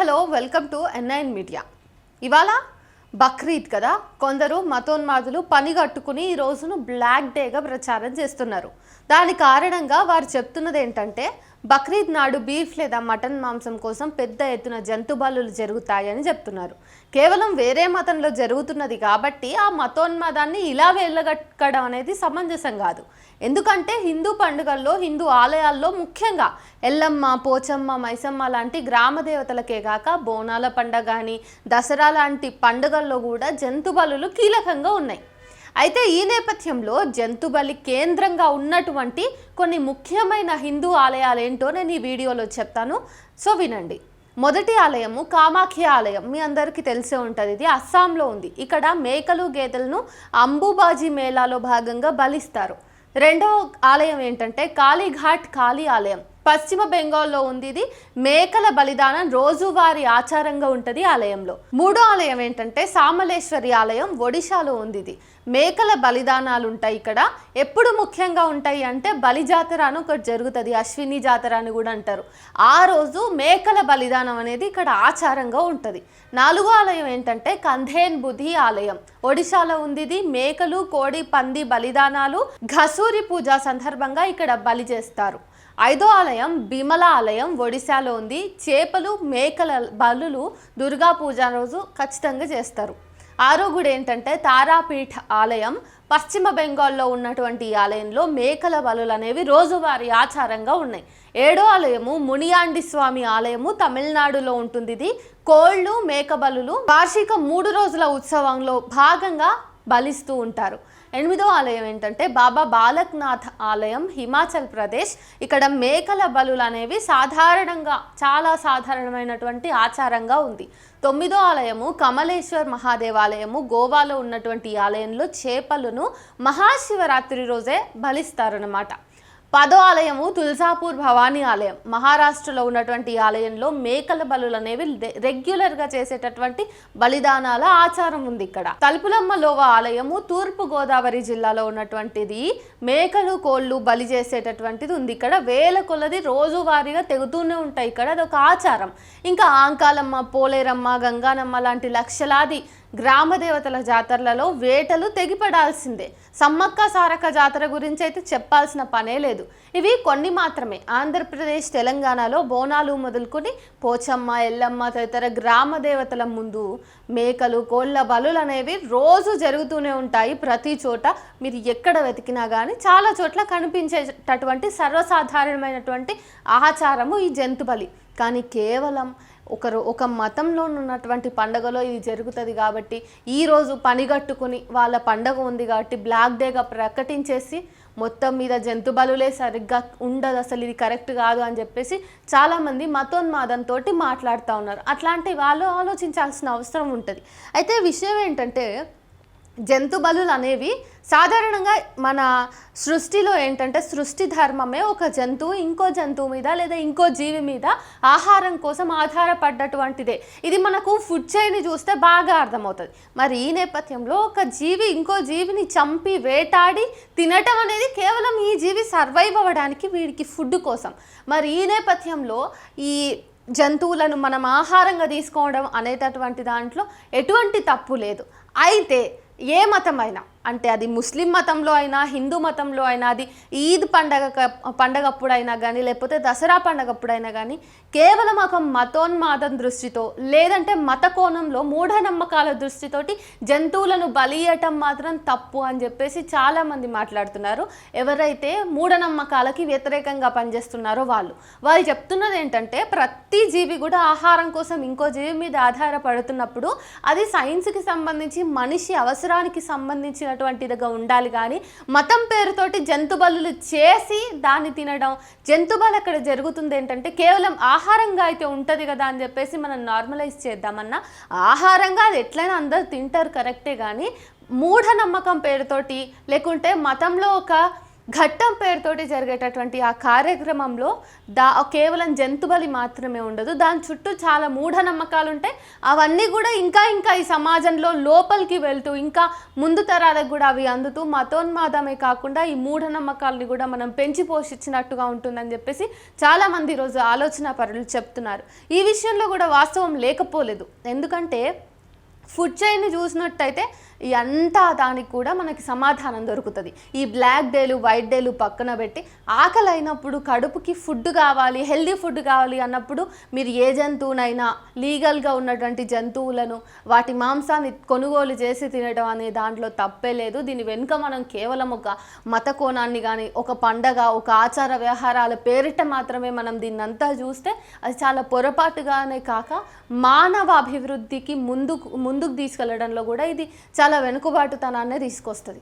Hello welcome to NIN media. ఇవాళ బక్రీద్ కదా? కొందరు మతోన్మాదులు పని కట్టుకుని ఈ రోజును బ్లాక్ డేగా ప్రచారం చేస్తున్నారు. దాని కారణంగా వారు చెప్తున్నది ఏంటంటే బక్రీద్ నాడు బీఫ్ లేదా మటన్ మాంసం కోసం పెద్ద ఎత్తున జంతుబలులు జరుగుతాయని చెప్తున్నారు. కేవలం వేరే మతంలో జరుగుతున్నది కాబట్టి ఆ మతోన్మాదాన్ని ఇలా వెళ్ళగట్టడం అనేది సమంజసం కాదు. ఎందుకంటే హిందూ పండుగల్లో హిందూ ఆలయాల్లో ముఖ్యంగా ఎల్లమ్మ పోచమ్మ మైసమ్మ లాంటి గ్రామ దేవతలకే కాక బోనాల పండగ కానీ దసరా లాంటి పండుగల్లో కూడా జంతు బలులు కీలకంగా ఉన్నాయి. అయితే ఈ నేపథ్యంలో జంతు బలి కేంద్రంగా ఉన్నటువంటి కొన్ని ముఖ్యమైన హిందూ ఆలయాలు ఏంటో నేను ఈ వీడియోలో చెప్తాను. సో వినండి. మొదటి ఆలయము కామాఖ్య ఆలయం. మీ అందరికీ తెలిసే ఉంటుంది. ఇది అస్సాంలో ఉంది. ఇక్కడ మేకలు గేదెలను అంబుబాజీ మేళాలో భాగంగా బలిస్తారు. రెండవ ఆలయం ఏంటంటే కాళీఘాట్ కాళీ ఆలయం. పశ్చిమ బెంగాల్లో ఉంది ఇది. మేకల బలిదానం రోజువారీ ఆచారంగా ఉంటుంది ఆలయంలో. మూడో ఆలయం ఏంటంటే సామలేశ్వరి ఆలయం ఒడిశాలో ఉంది ఇది. మేకల బలిదానాలు ఉంటాయి ఇక్కడ. ఎప్పుడు ముఖ్యంగా ఉంటాయి అంటే బలి జాతర అని ఒకటి జరుగుతుంది. అశ్విని జాతర అని కూడా అంటారు. ఆ రోజు మేకల బలిదానం అనేది ఇక్కడ ఆచారంగా ఉంటుంది. నాలుగో ఆలయం ఏంటంటే కంధేన్ బుధి ఆలయం. ఒడిశాలో ఉంది ఇది. మేకలు కోడి పంది బలిదానాలు ఘసూరి పూజ సందర్భంగా ఇక్కడ బలి చేస్తారు. ఐదో ఆలయం బిమల ఆలయం ఒడిశాలో ఉంది. చేపలు మేకల బలులు దుర్గా పూజ రోజు ఖచ్చితంగా చేస్తారు. ఆరో గుడి ఏంటంటే తారాపీఠ ఆలయం పశ్చిమ బెంగాల్లో ఉన్నటువంటి ఈ ఆలయంలో మేకల బలులు అనేవి రోజువారి ఆచారంగా ఉన్నాయి. ఏడో ఆలయము మునియాండి స్వామి ఆలయము తమిళనాడులో ఉంటుంది ఇది కోళ్ళు మేక బలులు వార్షిక మూడు రోజుల ఉత్సవంలో భాగంగా బలిస్తూ ఉంటారు. ఎనిమిదో ఆలయం ఏంటంటే బాబా బాలక్నాథ్ ఆలయం హిమాచల్ ప్రదేశ్. ఇక్కడ మేకల బలులు అనేవి సాధారణంగా చాలా సాధారణమైనటువంటి ఆచారంగా ఉంది. తొమ్మిదో ఆలయము కమలేశ్వర్ మహాదేవాలయము. గోవాలో ఉన్నటువంటి ఆలయంలో చేపలను మహాశివరాత్రి రోజే బలిస్తారనమాట పదో ఆలయము తుల్జాపూర్ భవానీ ఆలయం. మహారాష్ట్రలో ఉన్నటువంటి ఆలయంలో మేకల బలులు అనేవి రెగ్యులర్గా చేసేటటువంటి బలిదానాల ఆచారం ఉంది ఇక్కడ. తలుపులమ్మ లోవ ఆలయము తూర్పు గోదావరి జిల్లాలో ఉన్నటువంటిది మేకలు కోళ్ళు బలి చేసేటటువంటిది ఉంది ఇక్కడ. వేల కొలది రోజువారీగా తెగుతూనే ఉంటాయి ఇక్కడ. అదొక ఆచారం. ఇంకా ఆంకాలమ్మ పోలేరమ్మ గంగానమ్మ లాంటి లక్షలాది గ్రామ దేవతల జాతరలలో వేటలు తెగిపడాల్సిందే. సమ్మక్క సారక్క జాతర గురించి అయితే చెప్పాల్సిన పనే లేదు. ఇవి కొన్ని మాత్రమే. ఆంధ్రప్రదేశ్ తెలంగాణలో బోనాలు మొదలుకొని పోచమ్మ ఎల్లమ్మ తదితర గ్రామ దేవతల ముందు మేకలు కోళ్ళ బలులు అనేవి రోజు జరుగుతూనే ఉంటాయి. ప్రతి చోట మీరు ఎక్కడ వెతికినా కానీ చాలా చోట్ల కనిపించేటటువంటి సర్వసాధారణమైనటువంటి ఆచారము ఈ జంతు బలి కానీ కేవలం ఒకరు ఒక మతంలో ఉన్నటువంటి పండగలో ఇది జరుగుతుంది కాబట్టి ఈరోజు పనిగట్టుకుని వాళ్ళ పండగ ఉంది కాబట్టి బ్లాక్ డేగా ప్రకటించేసి మొత్తం మీద జంతు బలులే సరిగ్గా ఉండదు అసలు ఇది కరెక్ట్ కాదు అని చెప్పేసి చాలామంది మతోన్మాదంతో మాట్లాడుతూ ఉన్నారు. అట్లాంటి వాళ్ళు ఆలోచించాల్సిన అవసరం ఉంటుంది. అయితే విషయం ఏంటంటే జంతు బలులు అనేవి సాధారణంగా మన సృష్టిలో ఏంటంటే సృష్టి ధర్మమే ఒక జంతువు ఇంకో జంతువు మీద లేదా ఇంకో జీవి మీద ఆహారం కోసం ఆధారపడ్డటువంటిదే. ఇది మనకు ఫుడ్ చైని చూస్తే బాగా అర్థమవుతుంది. మరి ఈ నేపథ్యంలో ఒక జీవి ఇంకో జీవిని చంపి వేటాడి తినటం అనేది కేవలం ఈ జీవి సర్వైవ్ అవ్వడానికి వీడికి ఫుడ్ కోసం. మరి ఈ నేపథ్యంలో ఈ జంతువులను మనం ఆహారంగా తీసుకోవడం అనేటటువంటి దాంట్లో ఎటువంటి తప్పు లేదు. అయితే ఏ మతమైనా అంటే అది ముస్లిం మతంలో అయినా హిందూ మతంలో అయినా అది ఈద్ పండగ పండగప్పుడైనా కానీ లేకపోతే దసరా పండగప్పుడైనా కానీ కేవలం ఒక మతోన్మాదం దృష్టితో లేదంటే మత కోణంలో మూఢనమ్మకాల దృష్టితోటి జంతువులను బలియటం మాత్రం తప్పు అని చెప్పేసి చాలామంది మాట్లాడుతున్నారు. ఎవరైతే మూఢనమ్మకాలకి వ్యతిరేకంగా పనిచేస్తున్నారో వాళ్ళు. వాళ్ళు చెప్తున్నది ఏంటంటే ప్రతి జీవి కూడా ఆహారం కోసం ఇంకో జీవి మీద ఆధారపడుతున్నప్పుడు అది సైన్స్కి సంబంధించి మనిషి అవసరానికి సంబంధించినటువంటిదిగా ఉండాలి కానీ మతం పేరుతోటి జంతు బలులు చేసి దాన్ని తినడం జంతు బలు అక్కడ జరుగుతుంది ఏంటంటే కేవలం ఆహారంగా అయితే ఉంటుంది కదా అని చెప్పేసి మనం నార్మలైజ్ చేద్దామన్నా ఆహారంగా అది ఎట్లయినా అందరు తింటారు కరెక్టే కానీ మూఢనమ్మకం పేరుతోటి లేకుంటే మతంలో ఒక ఘట్టం పేరుతోటి జరిగేటటువంటి ఆ కార్యక్రమంలో దా కేవలం జంతుబలి మాత్రమే ఉండదు. దాని చుట్టూ చాలా మూఢనమ్మకాలు ఉంటాయి అవన్నీ కూడా ఇంకా ఇంకా ఈ సమాజంలో లోపలికి వెళ్తూ ఇంకా ముందు తరాలకు కూడా అవి అందుతూ మతోన్మాదమే కాకుండా ఈ మూఢనమ్మకాలని కూడా మనం పెంచి పోషించినట్టుగా ఉంటుందని చెప్పేసి చాలామంది ఈరోజు ఆలోచన పరులు చెప్తున్నారు. ఈ విషయంలో కూడా వాస్తవం లేకపోలేదు. ఎందుకంటే ఫుడ్ చైన్ చూసినట్టయితే ఈ అంతా దానికి కూడా మనకి సమాధానం దొరుకుతుంది. ఈ బ్లాక్ డేలు వైట్ డేలు పక్కన పెట్టి ఆకలి అయినప్పుడు కడుపుకి ఫుడ్ కావాలి హెల్దీ ఫుడ్ కావాలి అన్నప్పుడు మీరు ఏ జంతువునైనా లీగల్గా ఉన్నటువంటి జంతువులను వాటి మాంసాన్ని కొనుగోలు చేసి తినడం అనే దాంట్లో తప్పే లేదు. దీని వెనుక మనం కేవలం ఒక మత కోణాన్ని కానీ ఒక పండగ ఒక ఆచార వ్యవహారాల పేరిట మాత్రమే మనం దీన్నంతా చూస్తే అది చాలా పొరపాటుగానే కాక మానవ అభివృద్ధికి ముందుకు ముందుకు తీసుకెళ్ళడంలో కూడా ఇది చాలా చాలా వెనుకబాటుతనాన్ని తీసుకొస్తుంది.